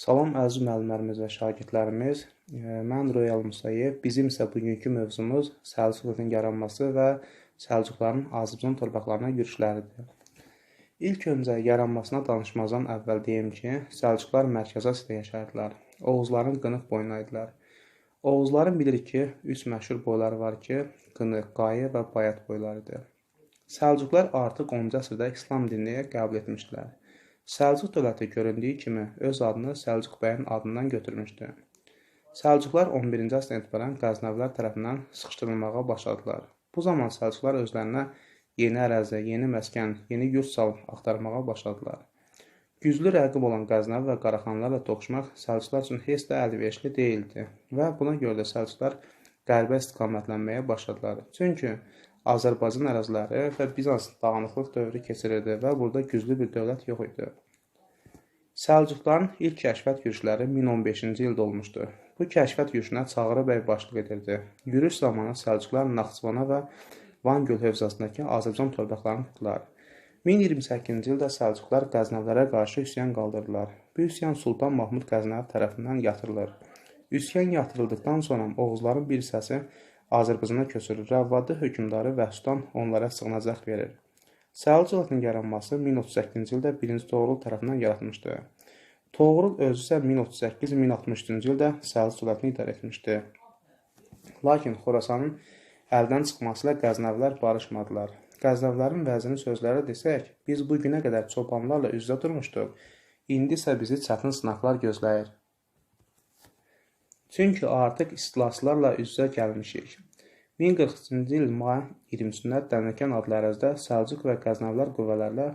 Salam əziz müəllimlərimiz və şagirdlərimiz. Mən Royal Musayev. Bizim isə bugünkü mövzumuz Səlcuq dövlətinin yaranması və Səlcuqların Azərbaycan torpaqlarına yürüşləridir. İlk öncə yaranmasına danışmazdan əvvəl deyim ki, Səlcuqlar Mərkəzi Asiyada yaşayırdılar. Oğuzların qınıq boyuna idilər. Oğuzların bilirik ki, üç məşhur boyları var ki, qınıq, qayə və bayat boylarıdır. Səlcuqlar artıq 10-cu əsrdə İslam dinini qəbul etmişdilər. Səlcuq dövləti göründüyü kimi öz adını Səlcuq bəyin adından götürmüşdü. Səlcuqlar 11-ci əsrdən etibarən Qəznəvilər tərəfindən sıxışdırılmağa başladılar. Bu zaman Səlcuqlar özlərinə yeni ərazi, yeni məskən, yeni yurt salıb axtarmağa başladılar. Güclü rəqib olan Qəznəvi və Qaraxanlarla toqquşmaq Səlcuqlar üçün heç də əlverişli deyildi və buna görə də Səlcuqlar qərbə istiqamətlənməyə başladılar. Çünki Azərbaycan əraziləri və Bizans dağınıqlıq dövrü keçirirdi və burada güclü bir dövlət yox idi. Səlcuqların ilk kəşfiyyat yürüşləri 1015-ci ildə olmuşdu. Bu kəşfiyyat yürüşünə Çağrı bəy başçılıq edirdi. Yürüş zamanı Səlcuqlar Naxçıvana və Van göl hövzasındakı Azərbaycan torpaqlarını tutdular. 1028-ci ildə Səlcuqlar Qəznəvlərə qarşı üsyan qaldırdılar. Bu üsyan Sultan Mahmud Qəznəvi tərəfindən yatırılır. Üsyan yatırıldıqdan sonra Oğuzların bir hissəsi Azərbaycana köçürür. Rəvvadi hökmdarı Vəhstan onlara sığınacaq verir. Səlcuq dövlətinin yaranması 1038-ci ildə 1-ci Toğrul tərəfindən yaratmışdı. Toğrul özü isə 1038-1063-cü ildə Səlcuq dövlətini idarə etmişdi. Lakin Xorasanın əldən çıxması ilə Qəznəvilər barışmadılar. Qəznəvlərin vəzini sözləri desək, biz bu günə qədər çobanlarla üz-üzə durmuşduq. İndi isə bizi çətin sınaqlar gözləyir. Çünki artıq istilaslarla üz-üzə gəlmişik. 1040-cı il may 23-də Dənəkən adlı ərazidə Səlcuq və Qəznəvilər qüvvələrlə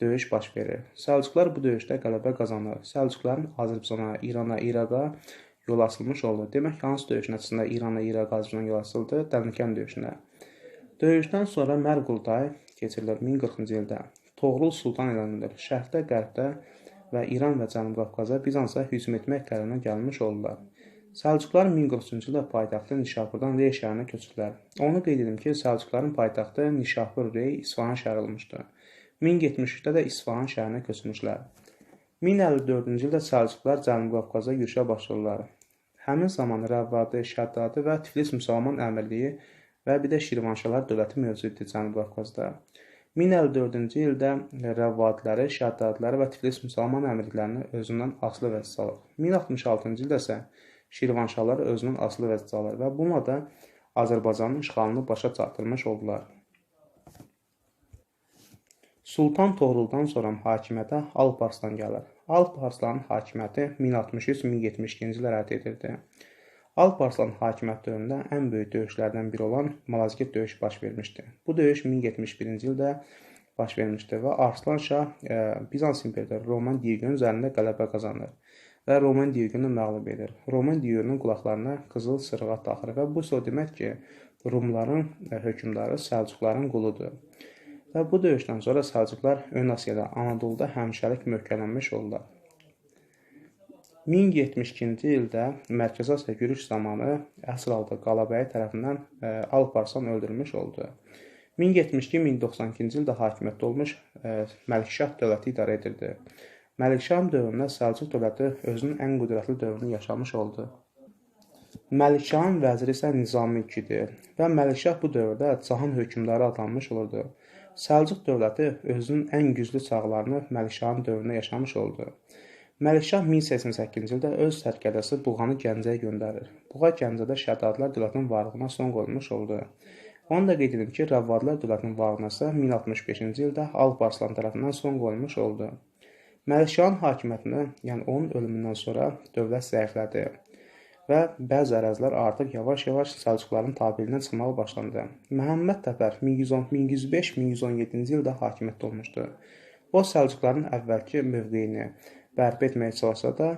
döyüş baş verir. Səlcuqlar bu döyüşdə qələbə qazanır. Səlcuqların Azərbaycana, İrana, İraqa yol açılmış oldu. Demək, hansı döyüş nəticəsində İrana, İraqa, Azərbaycana yol açıldı? Dənəkən döyüşünə. Döyüşdən sonra Mərqultay keçirilir 1040-cı ildə. Toğrul Sultan elənilir. Şərqdə, qərbdə və İran və Cənubi Qafqaza Bizansa hücum etmək qərarına gəlmiş oldular. Səlcuqlar 1043-cü ildə paytaxtı Nişapurdan Rey şəhərinə köçdülər. Onu qeyd edim ki, Səlcuqların paytaxtı Nişapur, Rey, İsfahan şəhəri olmuşdu. 1073-də də İsfahan şəhərinə köçmüşlər. 1054-cü ildə Səlcuqlar Cənubi Qafqaza yürüşə başladılar. Həmin zaman Rəvvadi, Şəddadı və Tiflis müsəlman əmirliyi və bir də Şirvanşahlar dövləti mövcud idi Cənubi Qafqazda. 1054-cü ildə Rəvvadiləri, Şəddadiləri və Tiflis müsəlman əmirliklərini özündən asılı vəzifə alır. 1066-cı ildə isə Şirvanşahlar özünün asılı vəzifə alır və bununla da Azərbaycanın işğalını başa çatdırmış oldular. Sultan Toğruldan sonra hakimiyyətə Alp Arslan gəlir. Alp Arslanın hakimiyyəti 1063-1072-ci illər əldə edirdi. Alp Arslan hakimiyyət dövründə ən böyük döyüşlərdən biri olan Malazgirt döyüşü baş vermişdi. Bu döyüş 1071-ci ildə baş vermişdi və Arslan Şah e, Bizans imperatoru Roman Diyogen üzərində qələbə qazanır və Roman Diogenu məğlub edir. Roman Diogenun qulaqlarına qızıl sırğa taxır və bu o demək ki, Rumların hökmdarı Səlcuqların quludur. Və bu döyüşdən sonra Səlcuqlar Ön Asiyada, Anadoluda həmişəlik möhkəmlənmiş oldular. 1072-ci ildə Mərkəzi Asiya yürüş zamanı əsr aldığı Qalabəyi tərəfindən e, Alparslan öldürülmüş oldu. 1072-1092-ci ildə hakimiyyətdə olmuş e, Məlikşah dövləti idarə edirdi. Məlikşahın dövründə Səlcuq dövləti özünün ən qüdrətli dövrünü yaşamış oldu. Məlikşahın vəziri isə Nizami idi və Məlikşah bu dövrdə cahan hökmdarı adlanmış olurdu. Səlcuq dövləti özünün ən güclü çağlarını Məlikşahın dövründə yaşamış oldu. Məlikşah 1088-ci ildə öz sərkərdəsi Buğanı Gəncəyə göndərir. Buğa Gəncədə Şəddadilər dövlətinin varlığına son qoyulmuş oldu. Onu da qeyd edim ki, Rəvvadilər dövlətinin varlığına isə 1065-ci ildə Alp Arslan tərəfindən son qoyulmuş oldu. Məlikşahın hakimiyyətində, yəni onun ölümündən sonra dövlət zəiflədi və bəzi ərazilər artıq yavaş-yavaş Səlcuqların tabeliyindən çıxmağa başlandı. Məhəmməd Təpər 1105-1117-ci ildə hakimiyyətdə olmuşdu. O Səlcuqların əvvəlki mövqeyini bərpa etməyə çalışsa da,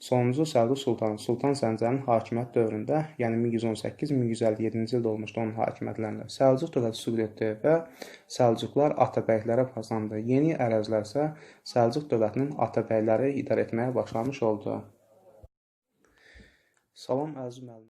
sonuncu Səlcuq sultanı Sultan Səncərin hakimiyyət dövründə, yəni 1118-1157-ci ildə olmuşdu onun hakimiyyətlərində. Səlcuq dövləti süqut etdi və Səlcuqlar Atabəylərə qazandı. Yeni ərazilər isə Səlcuq dövlətinin Atabəyləri idarə etməyə başlamış oldu. Salam əziz müəllim.